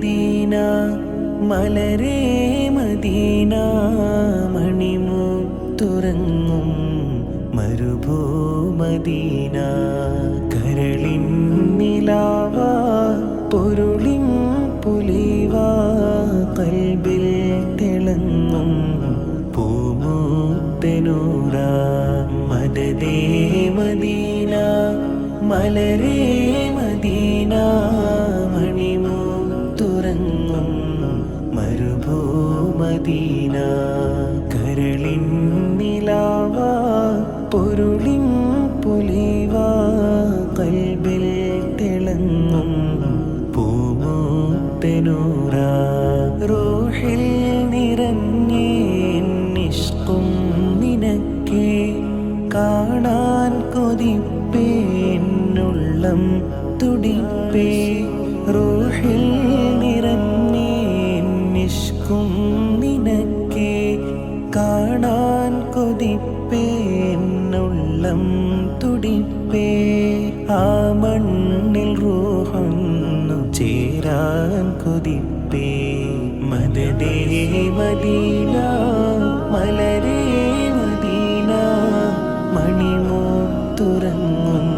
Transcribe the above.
Medina മലരേ Medina മണിമു തുറങ്ങും മരുഭൂ Medina. കരളിൻ നിലാവ പൊരുളിൻ പുലിവ കൽബിൽ തിളങ്ങും പൂമൂത്തനൂറ മദദേ Medina മലരേ തുറങ്ങും മരുഭൂമദീന കരളിൻ നിലാവ പൊരുളിൻ പുലിവ കൽബിൽ തിളങ്ങും പൂമൂത്തനൂറ റൂഹിൽ നിറഞ്ഞേ നിഷ്കും നിനക്കേ കാണാൻ കൊതിപ്പേ എന്നുള്ളം തുടിപ്പേ. റൂഹിൽ നിഷ്കും നിനക്കേ കാണാൻ കൊതിപ്പേ എന്നുള്ളം തുടിപ്പേ. ആ മണ്ണിൽ റൂഹൊന്നു ചേരാൻ കൊതിപ്പേ. മദദേ മദീന മലരേ മദീന മണിമോ തുറങ്ങും